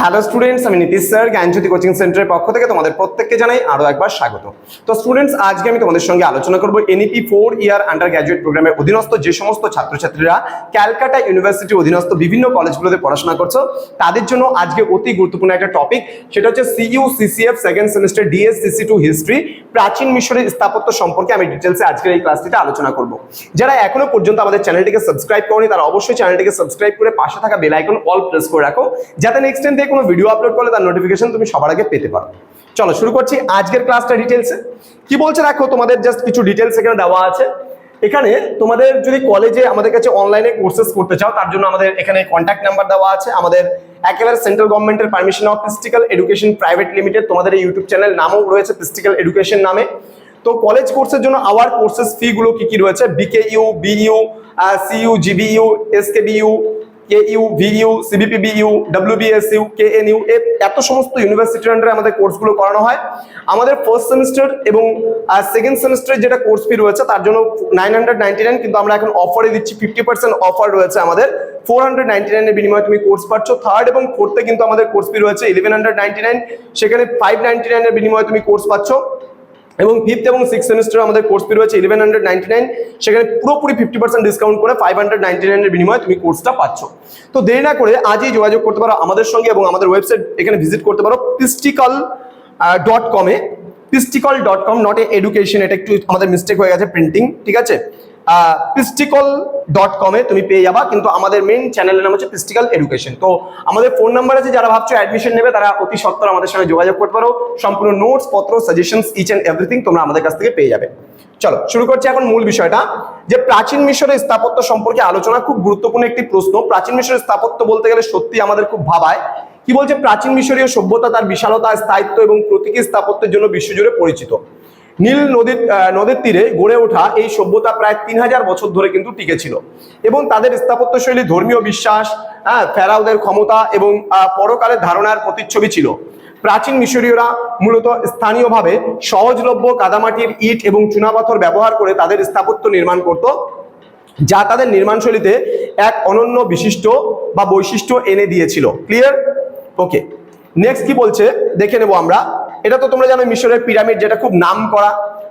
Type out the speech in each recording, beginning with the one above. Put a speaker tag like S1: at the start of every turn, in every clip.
S1: hello students আমি Nitish sir জ্ঞানজ্যোতি coaching সেন্টারের পক্ষ থেকে তোমাদের প্রত্যেককে জানাই আরও একবার স্বাগত তো স্টুডেন্টস আজকে আমি তোমাদের সঙ্গে আলোচনা করব NEP four year undergraduate প্রোগ্রামের অধীনস্থ যে সমস্ত ছাত্রছাত্রীরা ক্যালকাটা ইউনিভার্সিটির অধীনস্থ বিভিন্ন কলেজগুলোতে পড়াশোনা করছো তাদের জন্য আজকে অতি গুরুত্বপূর্ণ একটা টপিক সেটা হচ্ছে CU CCF second semester DSCC two history প্রাচীন মিশরের স্থাপত্য সম্পর্কে আমি ডিটেলসে আজকের এই ক্লাসটিতে আলোচনা করব যারা এখনো পর্যন্ত আমাদের চ্যানেলটিকে সাবস্ক্রাইব করেনি তারা অবশ্যই চ্যানেলটিকে সাবস্ক্রাইব করে পাশে থাকা বেল আইকন অল প্রেস করে রাখো যাতে নেক্সট টাইম কোনো ভিডিও আপলোড করলে তার নোটিফিকেশন তুমি সবার আগে পেতে পারো চলো শুরু করছি আজকের ক্লাসটা ডিটেলসে কি বলছে রাখো তোমাদের জাস্ট কিছু ডিটেলস এখানে দেওয়া আছে এখানে তোমাদের যদি কলেজে আমাদের কাছে অনলাইনে কোর্সেস করতে চাও তার জন্য আমাদের এখানে কন্ট্যাক্ট নাম্বার দেওয়া আছে আমাদের একেবারে সেন্ট্রাল গভর্নমেন্টের permission of Pistical education private limited তোমাদের এই ইউটিউব চ্যানেল নামও রয়েছে পিস্টিক্যাল এডুকেশন নামে তো কলেজ কোর্সের জন্য আওয়ার কোর্সেস ফিগুলো কি কি রয়েছে BKU BU CU GBU SKBU KU U VU CBPBU WBSU KNU U এত সমস্ত ইউনিভার্সিটির আন্ডারে আমাদের কোর্সগুলো করানো হয় আমাদের ফার্স্ট সেমিস্টার এবং সেকেন্ড সেমিস্টারের যেটা কোর্স ফি রয়েছে তার জন্য নাইন হান্ড্রেড নাইনটি নাইন কিন্তু আমরা এখন অফারে দিচ্ছি ফিফটি পার্সেন্ট অফার রয়েছে আমাদের ফোর হান্ড্রেড নাইনটি নাইনের বিনিময়ে তুমি কোর্স পাচ্ছ থার্ড এবং ফোর্থে কিন্তু আমাদের কোর্স ফি রয়েছে ইলেভেন হান্ড্রেড নাইনটি নাইন সেখানে ফাইভ নাইনটি নাইনের বিনিময়ে তুমি কোর্স পাচ্ছ এবং ফিফথ এবং সিক্স সেমিস্টার আমাদের কোর্স পিরিয়ড আছে ইলেভেন হান্ড্রেড নাইনটি নাইন সেখানে পুরোপুরি ফিফটি পার্সেন্ট ডিসকাউন্ট করে ফাইভ হান্ড্রেড নাইনটি নাইনের বিনিময়ে তুমি কোর্সটা পাচ্ছ তো দেরি না করে আজই যোগাযোগ করতে পারো আমাদের সঙ্গে এবং আমাদের ওয়েবসাইট এখানে ভিজিট করতে পারো পিস্টিকল ডট কমে Pistical dot com not a education এটা একটু আমাদের মিস্টেক হয়ে গেছে প্রিন্টিং ঠিক আছে পিস্টিকল ডট কমে তুমি পেয়ে যাবা কিন্তু আমাদের মেন চ্যানেলের নাম হচ্ছে পিস্টিকাল এডুকেশন তো আমাদের ফোন নাম্বার আছে যারা ভাবছো অ্যাডমিশন নেবে তারা অতি সত্তর আমাদের সঙ্গে যোগাযোগ করতে পারো সম্পূর্ণ নোটস পত্র সাজেশন ইচ অ্যান্ড এভরিথিং তোমরা আমাদের কাছ থেকে পেয়ে যাবে চলো শুরু করছি এখন মূল বিষয়টা যে প্রাচীন মিশরের স্থাপত্য সম্পর্কে আলোচনা খুব গুরুত্বপূর্ণ একটি প্রশ্ন প্রাচীন মিশরের স্থাপত্য বলতে গেলে সত্যি আমাদের খুব ভাবায় কি বলছে প্রাচীন মিশরীয় সভ্যতা তার বিশালতা স্থায়িত্ব এবং প্রতীকী স্থাপত্যের জন্য বিশ্বজুড়ে পরিচিত নীল নদীর নদীর তীরে গড়ে ওঠা এই সভ্যতা প্রায় তিন হাজার বছর ধরে কিন্তু টিকেছিল এবং তাদের স্থাপত্যশৈলী ধর্মীয় বিশ্বাস হ্যাঁ ফেরাউদের ক্ষমতা এবং পরকালের ধারণার প্রতিচ্ছবি ছিল প্রাচীন মিশরীয়রা মূলত স্থানীয়ভাবে সহজলভ্য কাদামাটির ইট এবং চুনাপাথর ব্যবহার করে তাদের স্থাপত্য নির্মাণ করত যা তাদের নির্মাণশৈলীতে এক অনন্য বিশিষ্ট বা বৈশিষ্ট্য এনে দিয়েছিল ক্লিয়ার ওকে নেক্সট কি বলছে দেখে নেব আমরা এটা তো তোমরা জানো মিশরের পিরামিড যেটা খুব নাম করা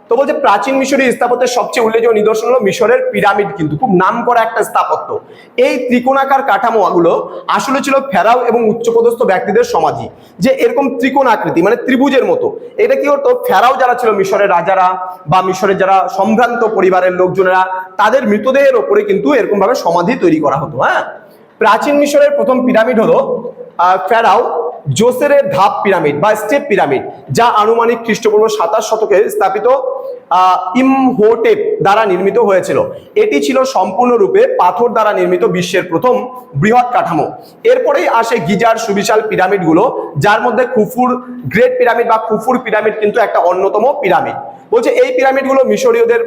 S1: তো বলছে প্রাচীন মিশরের স্থাপত্যের সবচেয়ে উল্লেখযোগ্য নিদর্শন হলো মিশরের পিরামিড কিন্তু খুব নাম করা একটা স্থাপত্য এই ত্রিকোণাকার কাঠামোগুলো আসলে ছিল ফেরাও এবং উচ্চপদস্থ ব্যক্তিদের সমাধি যে এরকম ত্রিকোণ আকৃতি মানে ত্রিভুজের মতো এটা কি হতো ফেরাও যারা ছিল মিশরের রাজারা বা মিশরের যারা সম্ভ্রান্ত পরিবারের লোকজনেরা তাদের মৃতদেহের ওপরে কিন্তু এরকমভাবে সমাধি তৈরি করা হতো হ্যাঁ প্রাচীন মিশরের প্রথম পিরামিড হলো ফেরাও জোসেরের ধাপ পিরামিড বা স্টেপ পিরামিড যা আনুমানিক খ্রিস্টপূর্ব সাতাশ শতকে স্থাপিত ইমহোটেপ দ্বারা নির্মিত হয়েছিল এটি ছিল সম্পূর্ণরূপে পাথর দ্বারা নির্মিত বিশ্বের প্রথম বৃহৎ কাঠামো এরপরেই আসে গিজার সুবিশাল পিরামিডগুলো যার মধ্যে খুফুর গ্রেট পিরামিড বা খুফুর পিরামিড কিন্তু একটা অন্যতম পিরামিড বলছে এই পিরামিডগুলো মিশরীয়দের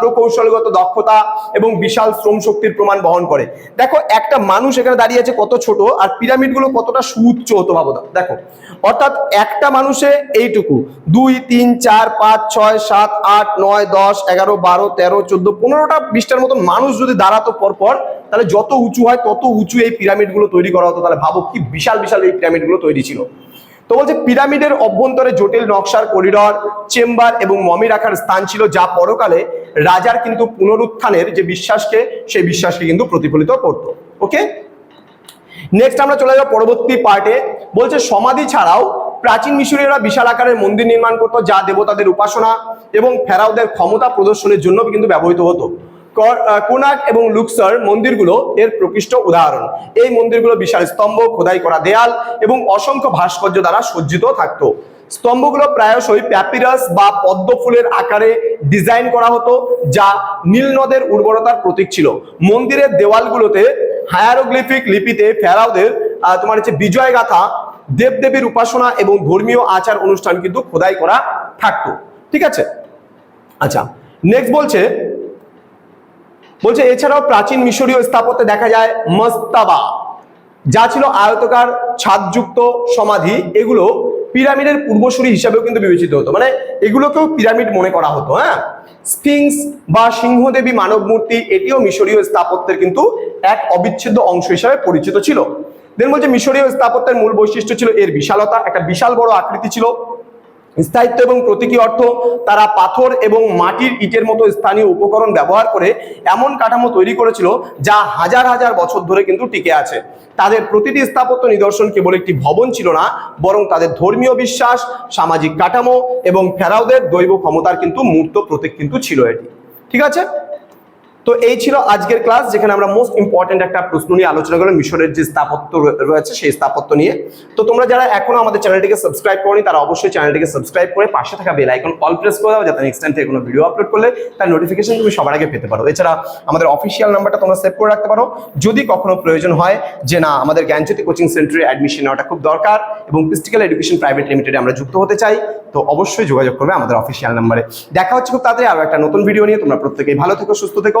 S1: প্রকৌশলগত দক্ষতা এবং বিশাল শ্রম শক্তির প্রমাণ বহন করে দেখো একটা মানুষ এখানে দাঁড়িয়ে আছে কত ছোট আর পিরামিডগুলো কতটা সুউচ্চ হতো ভাবো দেখো অর্থাৎ একটা মানুষে এইটুকু দুই তিন চার পাঁচ ছয় সাত আট নয় দশ এগারো বারো তেরো চোদ্দ পনেরোটা বিশটার মতো মানুষ যদি দাঁড়াতো পরপর তাহলে যত উঁচু হয় তত উঁচু এই পিরামিডগুলো তৈরি করা হতো তাহলে ভাবো কি বিশাল বিশাল এই পিরামিডগুলো তৈরি ছিল তো বলছে পিরামিডের অভ্যন্তরে জটিল নকশার করিডর চেম্বার এবং মমি রাখার স্থান ছিল যা পরকালে রাজার কিন্তু পুনরুত্থানের যে বিশ্বাসকে সেই বিশ্বাসকে কিন্তু প্রতিফলিত করত ওকে নেক্সট আমরা চলে যাব পরবর্তী পার্টে বলছে সমাধি ছাড়াও প্রাচীন মিশরীয়রা বিশাল আকারের মন্দির নির্মাণ করত যা দেবতাদের উপাসনা এবং ফেরাওদের ক্ষমতা প্রদর্শনের জন্য কিন্তু ব্যবহৃত হতো কোনাক এবং লুকসার মন্দিরগুলো এর প্রকৃষ্ট উদাহরণ এই মন্দিরগুলো বিশাল স্তম্ভ খোদাই করা দেয়াল এবং অসংখ্য ভাস্কর্য দ্বারা সজ্জিত থাকতো স্তম্ভগুলো প্রায়শই প্যাপিরাস বা পদ্ম ফুলের আকারে ডিজাইন করা হতো যা নীল নদের উর্বরতার প্রতীক ছিল মন্দিরের দেওয়ালগুলোতে হায়ারোগ্লিফিক লিপিতে ফেরাওদের তোমার হচ্ছে বিজয় গাথা দেবদেবীর উপাসনা এবং ধর্মীয় আচার অনুষ্ঠান কিন্তু খোদাই করা থাকতো ঠিক আছে আচ্ছা নেক্সট বলছে বলছে এছাড়াও প্রাচীন মিশরীয় স্থাপত্যে দেখা যায় মস্তাবা যা ছিল আয়তকার ছাদযুক্ত সমাধি এগুলো পিরামিডের পূর্বসূরি হিসাবেও কিন্তু বিবেচিত হতো মানে এগুলোকেও পিরামিড মনে করা হতো হ্যাঁ স্পিংস বা সিংহদেবী মানব মূর্তি এটিও মিশরীয় স্থাপত্যের কিন্তু এক অবিচ্ছেদ্য অংশ হিসাবে পরিচিত ছিল দেন বলছে মিশরীয় স্থাপত্যের মূল বৈশিষ্ট্য ছিল এর বিশালতা একটা বিশাল বড় আকৃতি ছিল স্থায়িত্ব এবং প্রতীকী অর্থ তারা পাথর এবং মাটির ইটের মতো স্থানীয় উপকরণ ব্যবহার করে এমন কাঠামো তৈরি করেছিল যা হাজার হাজার বছর ধরে কিন্তু টিকে আছে তাদের প্রতিটি স্থাপত্য নিদর্শন কেবল একটি ভবন ছিল না বরং তাদের ধর্মীয় বিশ্বাস সামাজিক কাঠামো এবং ফেরাওদের দৈব ক্ষমতার কিন্তু মূর্ত প্রতীক কিন্তু ছিল এটি ঠিক আছে তো এই ছিল আজকের ক্লাস যেখানে আমরা মোস্ট ইম্পর্টেন্ট একটা প্রশ্ন নিয়ে আলোচনা করলাম মিশরের যে স্থাপত্য রয়েছে সেই স্থাপত্য নিয়ে তো তোমরা যারা এখনো আমাদের চ্যানেলটিকে সাবস্ক্রাইব করনি তারা অবশ্যই চ্যানেলটিকে সাবস্ক্রাইব করে পাশে থাকা বেল আইকন অল প্রেস করে দাও যাতে নেক্সট টাইম থেকে কোনো ভিডিও আপলোড করলে তার নোটিফিকেশন তুমি সবার আগে পেতে পারো এছাড়া আমাদের অফিসিয়াল নাম্বারটা তোমরা সেভ করে রাখতে পারো যদি কখনো প্রয়োজন হয় যে না আমাদের জ্ঞানজ্যোতি কোচিং সেন্টারে অ্যাডমিশন নেওয়াটা খুব দরকার এবং প্রিস্টিক্যাল এডুকেশন প্রাইভেট লিমিটেডে আমরা যুক্ত হতে চাই তো অবশ্যই যোগাযোগ করবে আমাদের অফিসিয়াল নাম্বারে দেখা হচ্ছে খুব তাড়াতাড়ি আরও একটা নতুন ভিডিও নিয়ে তোমরা প্রত্যেকেই ভালো থেকো সুস্থ থেকো